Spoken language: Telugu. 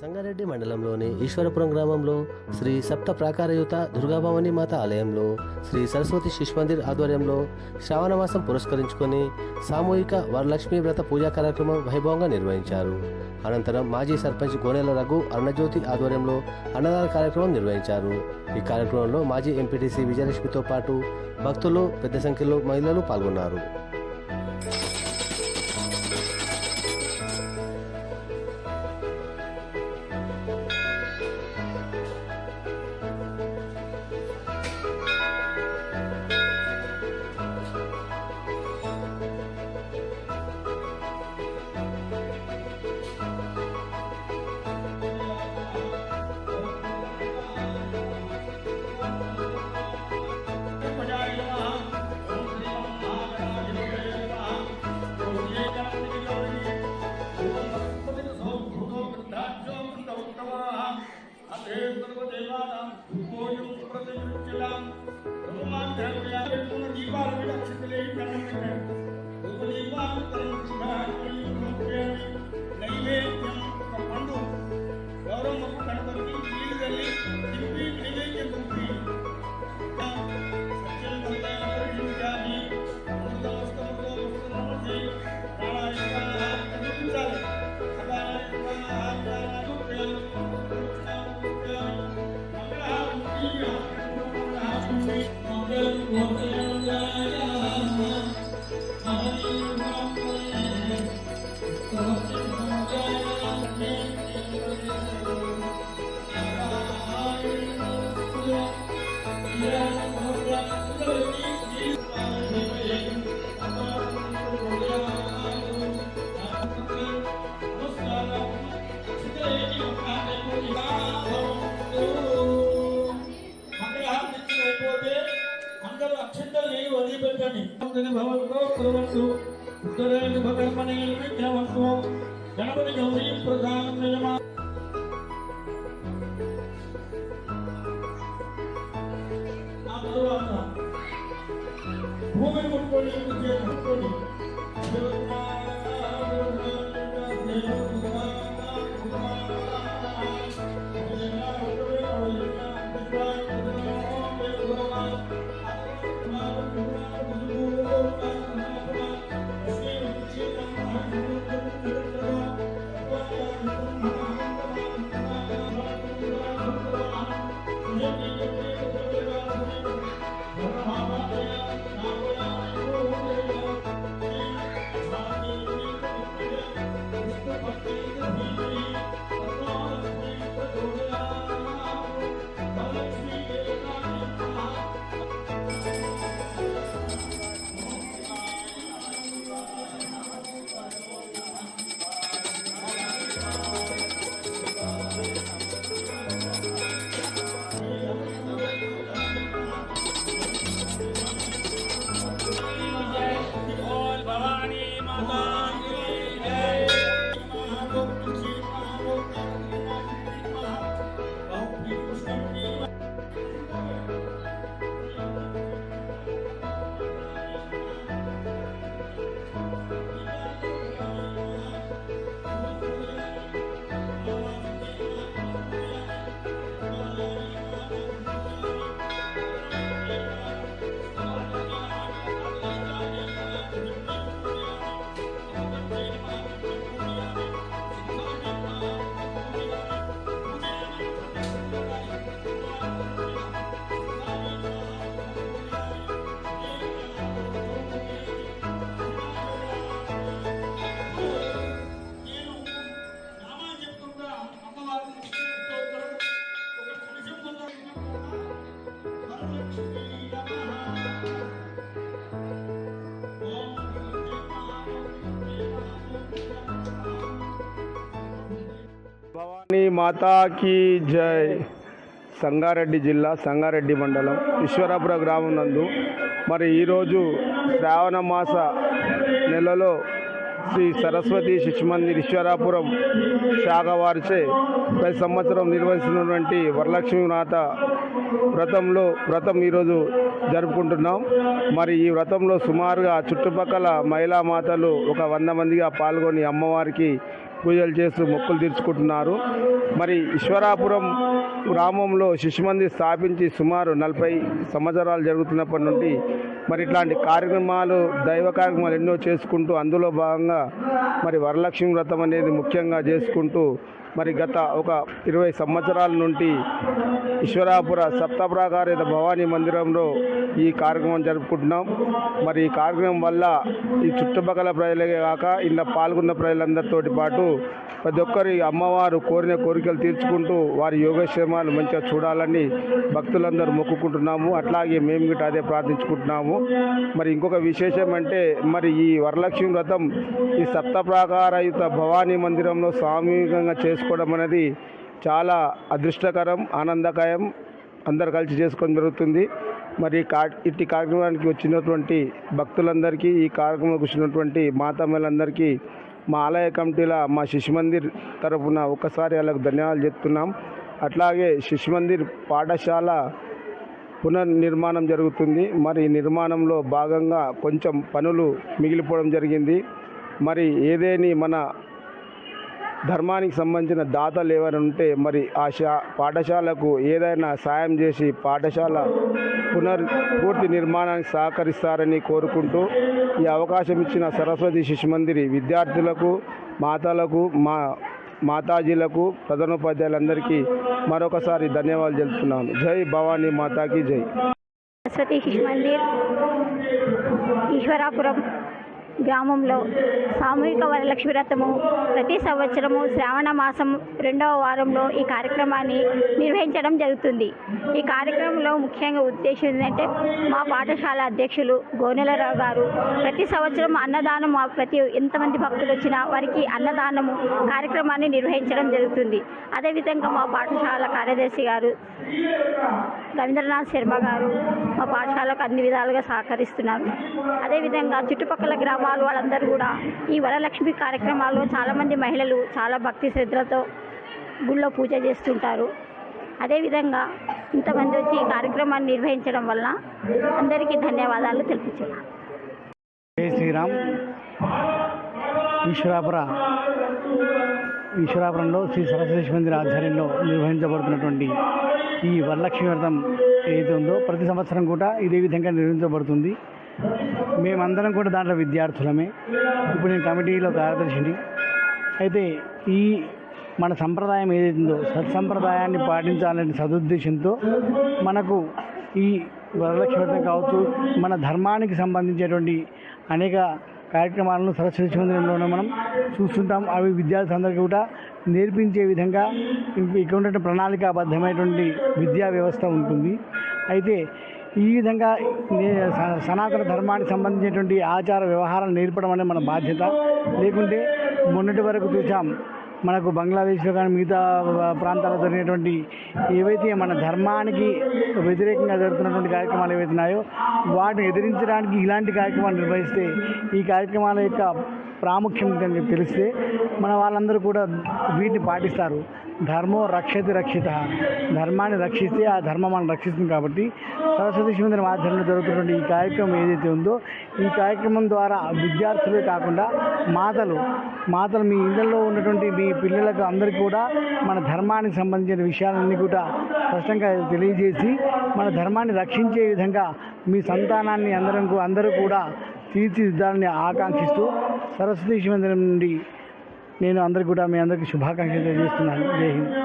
సంగారెడ్డి మండలంలోని ఈశ్వరపురం గ్రామంలో శ్రీ సప్త ప్రాకారయుత దుర్గాభవాని మాత ఆలయంలో శ్రీ సరస్వతి శిశు మందిర్ ఆధ్వర్యంలో శ్రావణమాసం పురస్కరించుకొని సామూహిక వరలక్ష్మీ వ్రత పూజా కార్యక్రమం వైభవంగా నిర్వహించారు. అనంతరం మాజీ సర్పంచ్ గోనెల రఘు అన్నజ్యోతి ఆధ్వర్యంలో అన్నదాన కార్యక్రమం నిర్వహించారు. ఈ కార్యక్రమంలో మాజీ ఎంపీటీసీ విజయలక్ష్మితో పాటు భక్తులు పెద్ద సంఖ్యలో మహిళలు పాల్గొన్నారు. భవంతో కురవంతు ఉత్తరాయణ భగర్మణే విద్యావంతు గణపతి గౌరీ ప్రధానం నియమా ఆ తరువాత భూమిని ముట్టుకొని ముట్టుకొని Oh. మాతాకి మాతా కీ జై. సంగారెడ్డి జిల్లా సంగారెడ్డి మండలం ఈశ్వరాపుర గ్రామం నందు. మరి ఈరోజు శ్రావణ మాస నెలలో శ్రీ సరస్వతి శిశు మందిర్ ఈశ్వరాపురం శాఖ వారిచే ప్రతి సంవత్సరం నిర్వహిస్తున్నటువంటి వరలక్ష్మీనాథ వ్రతంలో వ్రతం ఈరోజు జరుపుకుంటున్నాం. మరి ఈ వ్రతంలో సుమారుగా చుట్టుపక్కల మహిళా మాతలు ఒక వంద మందిగా పాల్గొని అమ్మవారికి పూజలు చేస్తూ మొక్కులు తీర్చుకుంటున్నారు. మరి ఈశ్వరాపురం గ్రామంలో శిశుమంది స్థాపించి సుమారు నలభై సంవత్సరాలు జరుగుతున్నప్పటి నుండి మరి ఇట్లాంటి కార్యక్రమాలు దైవ కార్యక్రమాలు ఎన్నో చేసుకుంటూ అందులో భాగంగా మరి వరలక్ష్మి వ్రతం అనేది ముఖ్యంగా చేసుకుంటూ మరి గత ఒక ఇరవై సంవత్సరాల నుండి ఈశ్వరాపుర సప్తప్రాకారిత భవానీ మందిరంలో ఈ కార్యక్రమం జరుపుకుంటున్నాం. మరి ఈ కార్యక్రమం వల్ల ఈ చుట్టుపక్కల ప్రజలే కాక ఇలా పాల్గొన్న ప్రజలందరితోటి పాటు ప్రతి ఒక్కరి అమ్మవారు కోరిన కోరికలు తీర్చుకుంటూ వారి యోగక్షేమాలు మంచిగా చూడాలని భక్తులందరూ మొక్కుకుంటున్నాము. అట్లాగే మేము గిట్ట అదే ప్రార్థించుకుంటున్నాము. మరి ఇంకొక విశేషం అంటే మరి ఈ వరలక్ష్మి వ్రతం ఈ సప్తప్రాకారయుత భవానీ మందిరంలో సామూహికంగా చేసుకోవడం అనేది చాలా అదృష్టకరం ఆనందకరం అందరు కలిసి చేసుకోవడం జరుగుతుంది. మరి కా ఇట్టి కార్యక్రమానికి వచ్చినటువంటి భక్తులందరికీ ఈ కార్యక్రమానికి వచ్చినటువంటి మాతమ్మలందరికీ మా ఆలయ కమిటీల మా శిశు మందిర్ తరఫున ఒకసారి వాళ్ళకు ధన్యవాదాలు చెప్తున్నాం. అట్లాగే శిశు మందిర్ పాఠశాల పునర్నిర్మాణం జరుగుతుంది. మరి నిర్మాణంలో భాగంగా కొంచెం పనులు మిగిలిపోవడం జరిగింది. మరి ఏదేని మన ధర్మానికి సంబంధించిన దాతలు ఎవరైనా ఉంటే మరి ఆ శా పాఠశాలకు ఏదైనా సాయం చేసి పాఠశాల పునర్ పూర్తి నిర్మాణానికి సహకరిస్తారని కోరుకుంటూ ఈ అవకాశం ఇచ్చిన సరస్వతి శిశు మందిరి విద్యార్థులకు మాతలకు మా మాతాజీలకు ప్రధానోపాధ్యాయులందరికీ మరొకసారి ధన్యవాదాలు తెలుపుతున్నాను జై భవానీ మాతాకి జై. సరస్వతి శిశు మందిర్ ఈశ్వరాపురం గ్రామంలో సామూహిక వరలక్ష్మి వ్రతము. ప్రతి సంవత్సరము శ్రావణ మాసం రెండవ వారంలో ఈ కార్యక్రమాన్ని నిర్వహించడం జరుగుతుంది. ఈ కార్యక్రమంలో ముఖ్యంగా ఉద్దేశం ఏంటంటే మా పాఠశాల అధ్యక్షులు గోనెలరావు గారు ప్రతి సంవత్సరం అన్నదానం మా ప్రతి ఎంతమంది భక్తులు వచ్చినా వారికి అన్నదానము కార్యక్రమాన్ని నిర్వహించడం జరుగుతుంది. అదేవిధంగా మా పాఠశాల కార్యదర్శి గారు రవీంద్రనాథ్ శర్మ గారు మా పాఠశాలకు అన్ని విధాలుగా సహకరిస్తున్నారు. అదేవిధంగా చుట్టుపక్కల గ్రామాలు వాళ్ళందరూ కూడా ఈ వరలక్ష్మి కార్యక్రమాల్లో చాలామంది మహిళలు చాలా భక్తి శ్రద్ధలతో గుళ్ళో పూజ చేస్తుంటారు. అదేవిధంగా ఇంతమంది వచ్చి ఈ కార్యక్రమాన్ని నిర్వహించడం వల్ల అందరికీ ధన్యవాదాలు తెలుపుతున్నాను. జై శ్రీరామ్. ఈశ్వరాపుర ఈశ్వరాపురంలో శ్రీ సరస్వతి మందిర ఆధ్వర్యంలో నిర్వహించబడుతున్నటువంటి ఈ వరలక్ష్మి వ్రతం ఏదైతే ఉందో ప్రతి సంవత్సరం కూడా ఇదే విధంగా నిర్వహించబడుతుంది. మేమందరం కూడా దాంట్లో విద్యార్థులమే. ఇప్పుడు నేను కమిటీలో కార్యదర్శిని. అయితే ఈ మన సంప్రదాయం ఏదైతుందో సత్సంప్రదాయాన్ని పాటించాలనే సదుద్దేశంతో మనకు ఈ వరలక్ష్మి కావచ్చు మన ధర్మానికి సంబంధించేటువంటి అనేక కార్యక్రమాలను సరస్వతి మందిరంలోనే మనం చూస్తుంటాం. అవి విద్యార్థులందరికీ కూడా నేర్పించే విధంగా ఇక్కడ ఉన్నటువంటి ప్రణాళికాబద్ధమైనటువంటి విద్యా వ్యవస్థ ఉంటుంది. అయితే ఈ విధంగా సనాతన ధర్మానికి సంబంధించినటువంటి ఆచార వ్యవహారాలు నేర్పడం అనేది మన బాధ్యత. లేకుంటే మొన్నటి వరకు చూసాం మనకు బంగ్లాదేశ్లో కానీ మిగతా ప్రాంతాల్లో జరిగినటువంటి ఏవైతే మన ధర్మానికి వ్యతిరేకంగా జరుగుతున్నటువంటి కార్యక్రమాలు ఏవైతున్నాయో వాటిని ఎదిరించడానికి ఇలాంటి కార్యక్రమాలు నిర్వహిస్తే ఈ కార్యక్రమాల యొక్క ప్రాముఖ్యం కనుక తెలిస్తే మన వాళ్ళందరూ కూడా వీటిని పాటిస్తారు. ధర్మో రక్షతి రక్షిత. ధర్మాన్ని రక్షిస్తే ఆ ధర్మం మనం రక్షిస్తుంది కాబట్టి సరస్వతి శివంద్ర మాధ్యమంలో జరుగుతున్నటువంటి ఈ కార్యక్రమం ఏదైతే ఉందో ఈ కార్యక్రమం ద్వారా విద్యార్థులే కాకుండా మాతలు మాతలు మీ ఇళ్ళలో ఉన్నటువంటి మీ పిల్లలకు అందరికీ కూడా మన ధర్మానికి సంబంధించిన విషయాలన్నీ కూడా స్పష్టంగా తెలియజేసి మన ధర్మాన్ని రక్షించే విధంగా మీ సంతానాన్ని అందరం అందరూ కూడా తీర్చిదిద్దాలని ఆకాంక్షిస్తూ సరస్వతి శివంద్రం నుండి నేను అందరికీ కూడా మీ అందరికీ శుభాకాంక్షలు తెలియజేస్తున్నాను. జై హింద్.